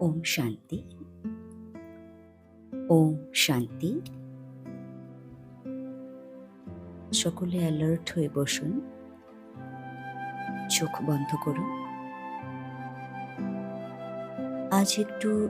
ওম শান্তি। ওম শান্তি। সকলে অ্যালার্ট হয়ে বসুন। চোখ বন্ধ করুন। আজ একটু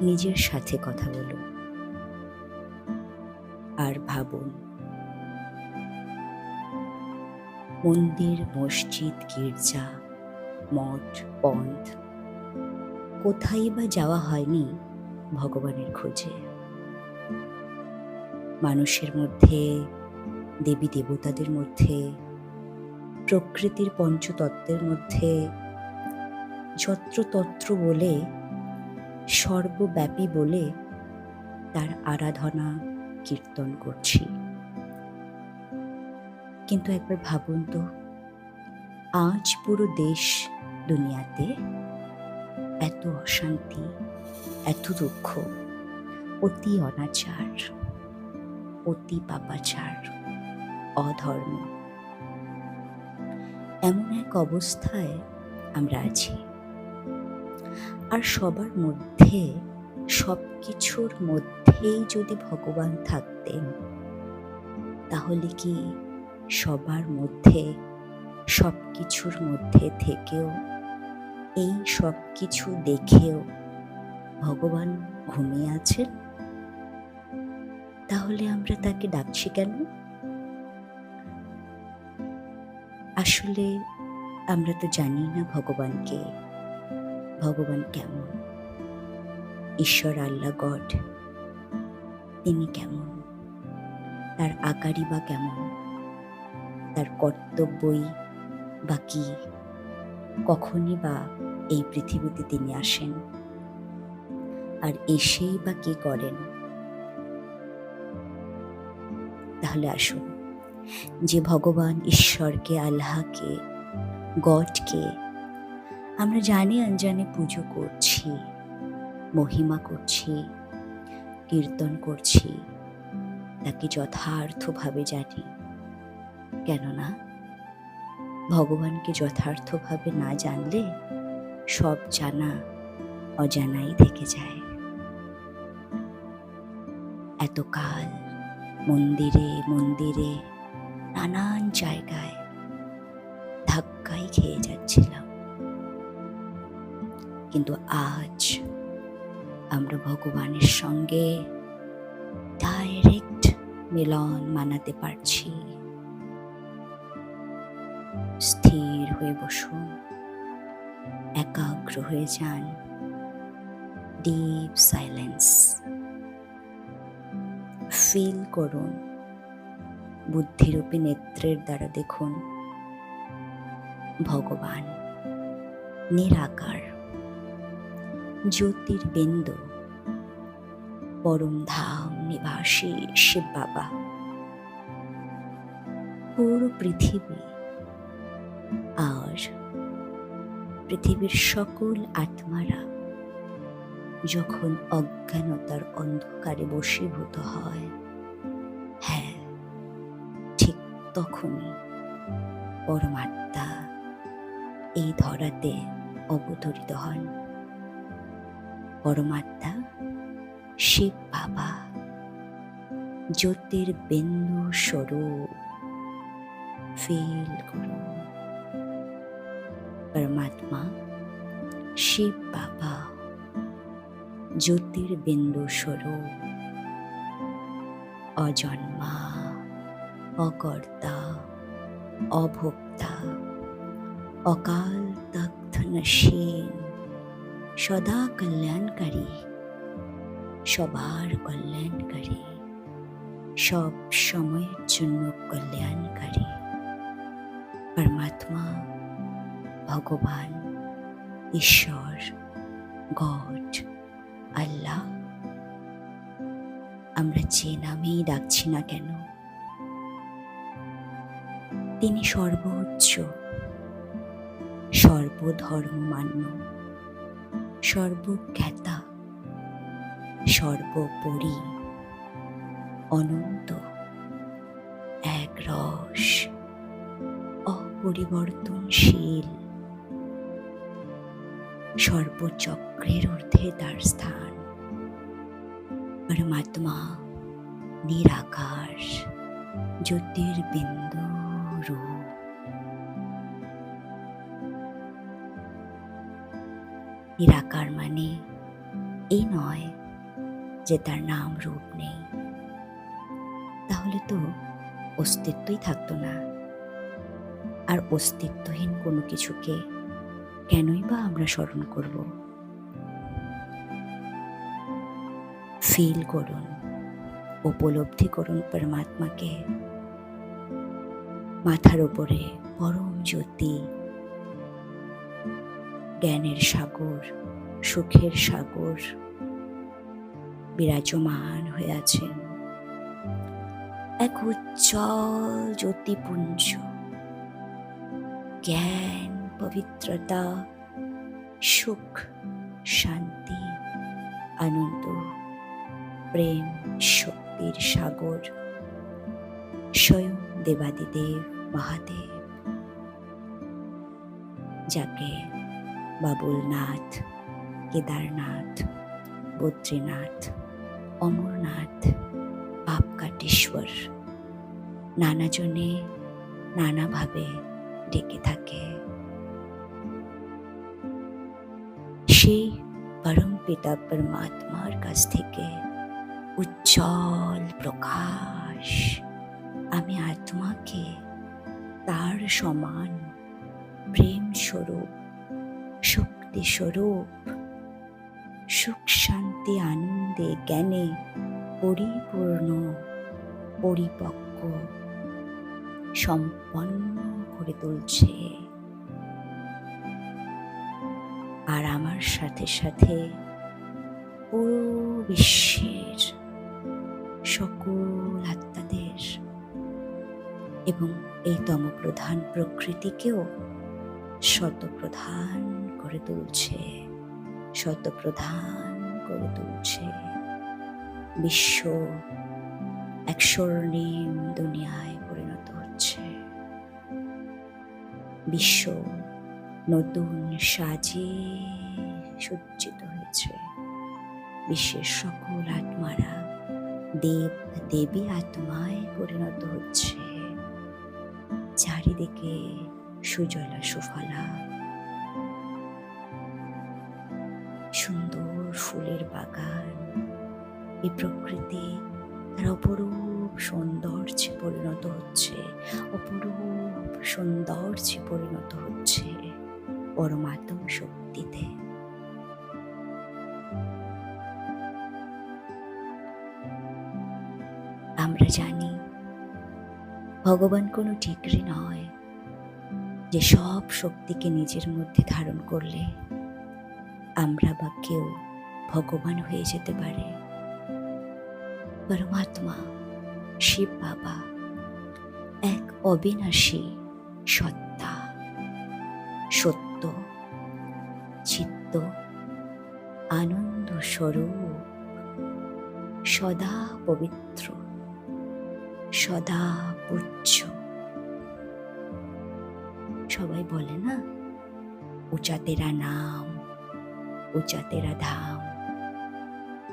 নিজের সাথে কথা বলুন। আর ভাবুন। মন্দির, মসজিদ, গির্জা, মঠ, পন্থ কোথায় বা যাওয়া হয়নি ভগবানের খোঁজে। মানুষের মধ্যে, দেবী দেবতাদের মধ্যে, প্রকৃতির পঞ্চতত্ত্বের মধ্যে যত্রতত্র বলে, সর্বব্যাপী বলে তার আরাধনা, কীর্তন করছি। কিন্তু একবার ভাবুন তো, আজ পুরো দেশ দুনিয়াতে এত অশান্তি, এত দুঃখ, অতি অনাচার, অতি পাপাচার, অধর্ম। এমন এক অবস্থায় আমরা আছি। আর সবার মধ্যে সব কিছুর মধ্যেই যদি ভগবান থাকতেন, তাহলে কি সবার মধ্যে সব কিছুর মধ্যে থেকেও এই সব কিছু দেখেও ভগবান ঘুমিয়ে আছেন? তাহলে আমরা তাকে ডাকছি কেন? আসলে আমরা তো জানি না ভগবানকে। ভগবান কেমন? ঈশ্বর, আল্লাহ, গড, তিনি কেমন? তার আকারই বা কেমন? তার কর্তব্যই বা কি? কখনই বা এই পৃথিবীতে তিনি আসেন। আর এসেই বা কি করেন? তাহলে আসুন, যে ভগবান ঈশ্বরকে, আল্লাহকে, গডকে আমরা জানি অনজানে পুজো করছি, মহিমা করছি, কীর্তন করছি, তাকে যথার্থভাবে জানি। কেননা, ভগবানকে যথার্থভাবে না জানলে সব জানা অজানাই থেকে যায়। এতকাল মন্দিরে মন্দিরে নানান জায়গায় ধাক্কাই খেয়ে যাচ্ছিলাম। কিন্তু আজ আমরা ভগবানের সঙ্গে ডাইরেক্ট মিলন মানাতে পারছি। স্থির হয়ে বসুন। একাগ্র হয়ে যান। ডিপ সাইলেন্স ফিল করুন। বুদ্ধিরূপী নেত্রের দ্বারা দেখুন। ভগবান, নিরাকার। জ্যোতির্বিন্দু পরম ধাম নিবাসী শিব বাবা। পুরো পৃথিবী আর পৃথিবীর সকল আত্মারা যখন অজ্ঞানতার অন্ধকারে বশীভূত হয় হ্যাঁ ঠিক তখনই পরমাত্মা এই ধরাতে অবতরিত হন। পরমাত্মা শিব বাবা জ্যোতির্বিন্দু স্বরূপ ফিল করুন। পরমাত্মা শিব বাবা জ্যোতির্বিন্দু স্বরূপ, অজন্মা, অকর্তা, অভোক্তা, অকাল তক্ত নসীন সদা কল্যাণকারী, সবার কল্যাণকারী, সব সময়ের জন্য কল্যাণকারী। পরমাত্মা ভগবান, ঈশ্বর, গড, আল্লাহ। আমরা যে নামেই ডাকছি না কেন, তিনি সর্বোচ্চ, সর্বধর্মমান্য, সর্বজ্ঞাতা, সর্বোপরি অনন্ত, এক রস, অপরিবর্তনশীল। সর্বচক্রের ঊর্ধ্বে তার স্থান। পরমাত্মা নিরাকার জ্যোতির্বিন্দু রূপ। নিরাকার মানে এই নয় যে তার নাম রূপ নেই। তাহলে তো অস্তিত্বই থাকতো না। আর অস্তিত্বহীন কোনো কিছুকে কেনই বা আমরা স্মরণ করব? ফিল করুন, উপলব্ধি করুন পরমাত্মাকে। মাথার উপরে পরম জ্যোতি। জ্ঞানের সাগর, সুখের সাগর বিরাজমান হয়ে আছেন এক উজ্জ্বল জ্যোতিপুঞ্জ। জ্ঞান পবিত্রতা, সুখ, শান্তি, আনন্দ, প্রেম, শক্তির সাগর। স্বয়ং দেবাদিদেব মহাদেব। যাকে বাবুলনাথ, কেদারনাথ, বদ্রীনাথ, অমরনাথ পাপকাটেশ্বর নানাজনে নানাভাবে ডেকে থাকে। পিতা পরমাত্মার কাছ থেকে উজ্জ্বল প্রকাশ। আমি আত্মাকে তার সমান প্রেম স্বরূপ শক্তি স্বরূপ সুখ শান্তি আনন্দে, জ্ঞানে পরিপূর্ণ, পরিপক্ক, সম্পন্ন করে তুলছে। আর আমার সাথে সাথে পুরো বিশ্বের সকল আত্মাদের এবং এই তমপ্রধান প্রকৃতিকেও শতপ্রধান করে তুলছে, শতপ্রধান করে তুলছে বিশ্ব এক স্বর্ণিম দুনিয়ায় পরিণত হচ্ছে। বিশ্ব নতুন সাজে সজ্জিত হয়েছে। বিশ্বের সকল আত্মারা, দেব দেবী আত্মায় পরিণত হচ্ছে। চারিদিকে সুজলা সুফলা। সুন্দর ফুলের বাগান। এই প্রকৃতি তার অপরূপ সৌন্দর্যে পরিণত হচ্ছে। অপরূপ সৌন্দর্যে পরিণত হচ্ছে। পরমাত্ম শক্তিতে। আমরা জানি, ভগবান কোনো ডিগ্রি নয় যে সব শক্তিকে নিজের মধ্যে ধারণ করলে আমরা বা কেউ ভগবান হয়ে যেতে পারে। পরমাত্মা, শিব বাবা, এক অবিনাশী সত্তা, সত্য, চিত্ত, আনন্দ স্বরূপ, সদা পবিত্র। সদা উচ্চ সবাই বলে না, উচাতেরা নাম, উচাতেরা ধাম,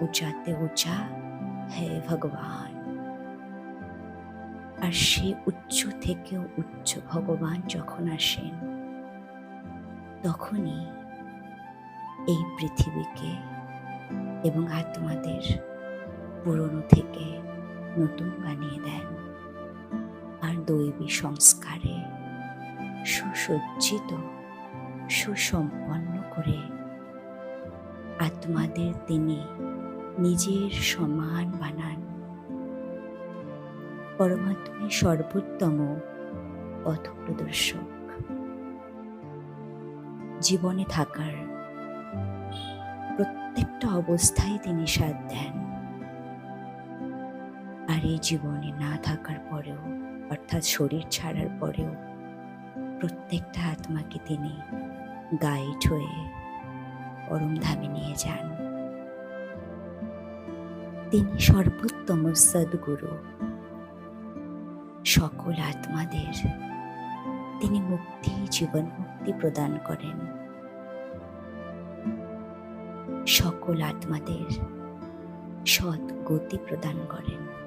উচাতে উচা, হে ভগবান। আর সে উচ্চ থেকেও উচ্চ ভগবান যখন আসেন, তখনই এই পৃথিবীকে এবং আত্মাদের পুরনো থেকে নতুন বানিয়ে দেন আর দৈবী সংস্কারে সুসজ্জিত, সুসম্পন্ন করে আত্মাদের তিনি নিজের সমান বানান। পরমাত্মাই সর্বোত্তম পথপ্রদর্শক। জীবনে থাকার প্রত্যেকটা অবস্থায় তিনি সাথ দেন আর এই জীবনে না থাকার পরেও, অর্থাৎ শরীর ছাড়ার পরেও, প্রত্যেকটা আত্মাকে তিনি গাইড হয়ে পরম ধামে নিয়ে যান। তিনি সর্বোত্তম সদ্গুরু। সকল আত্মাদের তিনি মুক্তি, জীবন মুক্তি প্রদান করেন। সকল আত্মাদের সৎ গতি প্রদান করেন।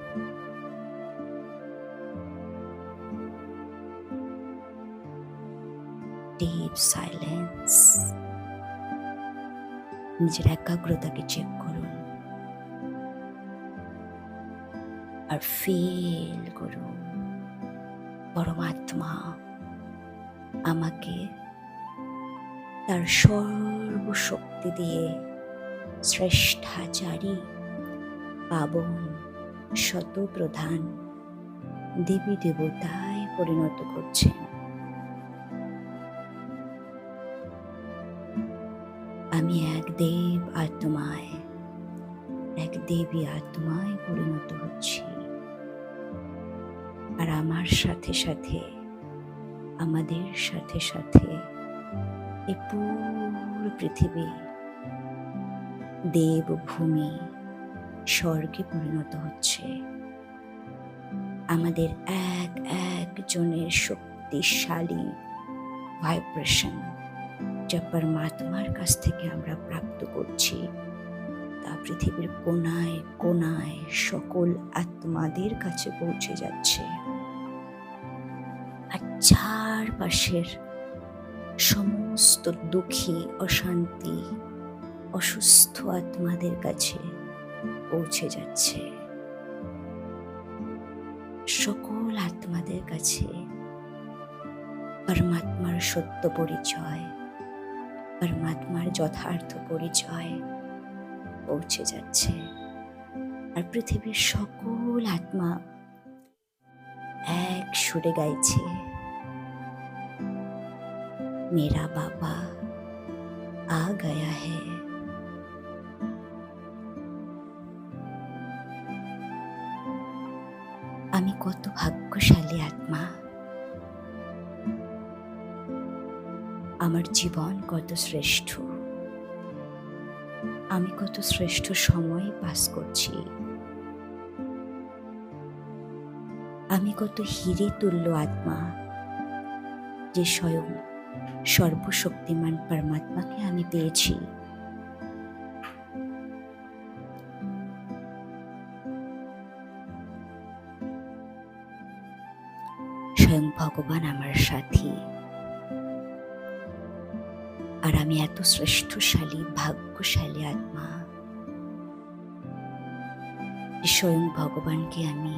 ডিপ সাইলেন্স নিজের একাগ্রতাকে চেক করুন। আর ফিল করুন। পরমাত্মা আমাকে তার সর্বশক্তি দিয়ে শ্রেষ্ঠাচারী পাবন, শতপ্রধান দেবী দেবতায় পরিণত করছেন। আমি এক দেব আত্মায় এক দেবী আত্মায় পরিণত হচ্ছি। আর আমার সাথে সাথে, আমাদের সাথে সাথে এ পুরো পৃথিবী দেবভূমি স্বর্গে পরিণত হচ্ছে। আমাদের এক একজনের শক্তিশালী ভাইব্রেশন যা পরমাত্মার কাছ থেকে আমরা প্রাপ্ত করছি। তা পৃথিবীর কোনায় কোনায় সকল আত্মাদের কাছে পৌঁছে যাচ্ছে। আর চারপাশের সমস্ত দুঃখী, অশান্তি, অসুস্থ আত্মাদের কাছে পৌঁছে যাচ্ছে। সকল আত্মাদের কাছে পরমাত্মার সত্য পরিচয় পরমাত্মার যথার্থ পরিচয় পৌঁছে যাচ্ছে। আর পৃথিবীর সকল আত্মা এক সুরে গাইছে, মেরা বাবা, আ গয়া হে। আমি কত ভাগ্যশালী আত্মা। জীবন কত শ্রেষ্ঠ। আমি কত শ্রেষ্ঠ সময় পাস করছি। আমি কত হিরে তুল্য আত্মা, যে স্বয়ং সর্বশক্তিমান পরমাত্মাকে আমি পেয়েছি। স্বয়ং ভগবান আমার সাথী। আর আমি এত শ্রেষ্ঠশালী, ভাগ্যশালী আত্মা। স্বয়ং ভগবানকে আমি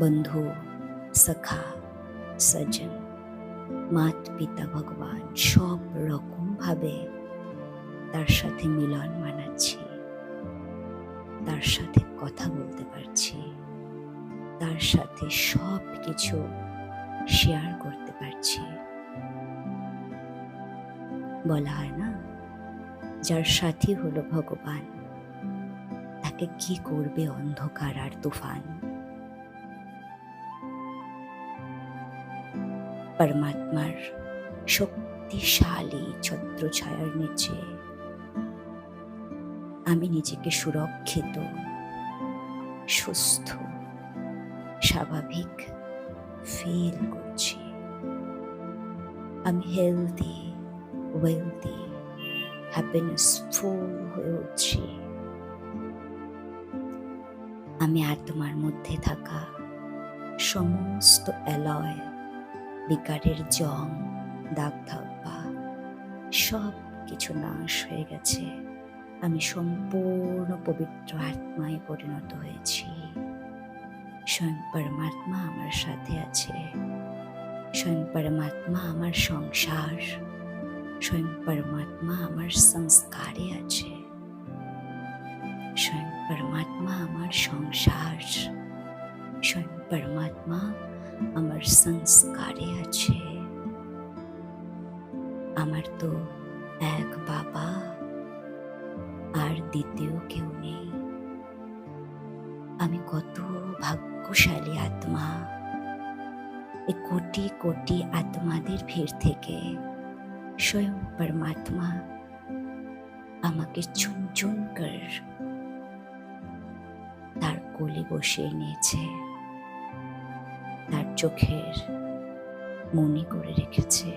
বন্ধু, সখা, সজ্জন মাত পিতা ভগবান সব রকম ভাবে তার সাথে মিলন মানাচ্ছি, তার সাথে কথা বলতে পারছি, তার সাথে সব কিছু শেয়ার করতে পারছি। বলা হয় না? যার সাথী হলো ভগবান। তাকে কি করবে অন্ধকার আর তুফান? পরমাত্মার শক্তিশালী ছত্রছায়ার নিচে আমি নিজেকে সুরক্ষিত, সুস্থ, স্বাভাবিক ফিল করছি। আমি হেলদি ওয়েলদি হ্যাপিনেস ফুল হয়ে উঠছি আমি আত্মার মধ্যে থাকা সমস্ত অ্যালয়, বিকারের জং দাগ থাকবা সব কিছু নাশ হয়ে গেছে। আমি সম্পূর্ণ পবিত্র আত্মায় পরিণত হয়েছি। স্বয়ং পরমাত্মা আমার সাথে আছে। স্বয়ং পরমাত্মা আমার সংসার। স্বয়ং পরমাত্মা আমার সংস্কারে আছে। স্বয়ং পরমাত্মা আমার সংসার। স্বয়ং পরমাত্মা আমার সংস্কারে আছে। আমার তো এক বাবা, আর দ্বিতীয় কেউ নেই। আমি কত ভাগ্যশালী আত্মা। এ কোটি কোটি আত্মাদের ভিড় থেকে স্বয়ং পরমাত্মা আমাকে চুন চুন কর। তার কোলে বসিয়ে নিয়েছে তার চোখের মনে করে রেখেছে।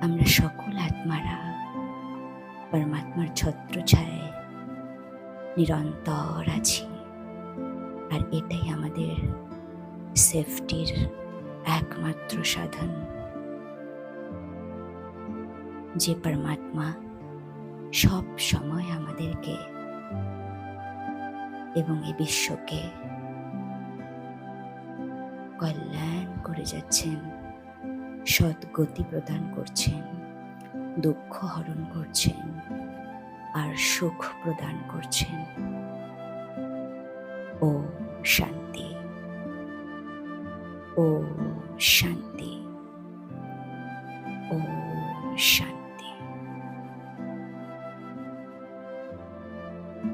আমরা সকল আত্মারা পরমাত্মার ছত্র ছায় নিরন্তর আছি। আর এটাই আমাদের সেফটির একমাত্র সাধন। যে পরমাত্মা সব সময় আমাদেরকে এবং এই বিশ্বকে কল্যাণ করে যাচ্ছেন, সদ্গতি প্রদান করছেন, দুঃখ হরণ করছেন আর সুখ প্রদান করছেন। ও শান্তি ও শান্তি ও শান্তি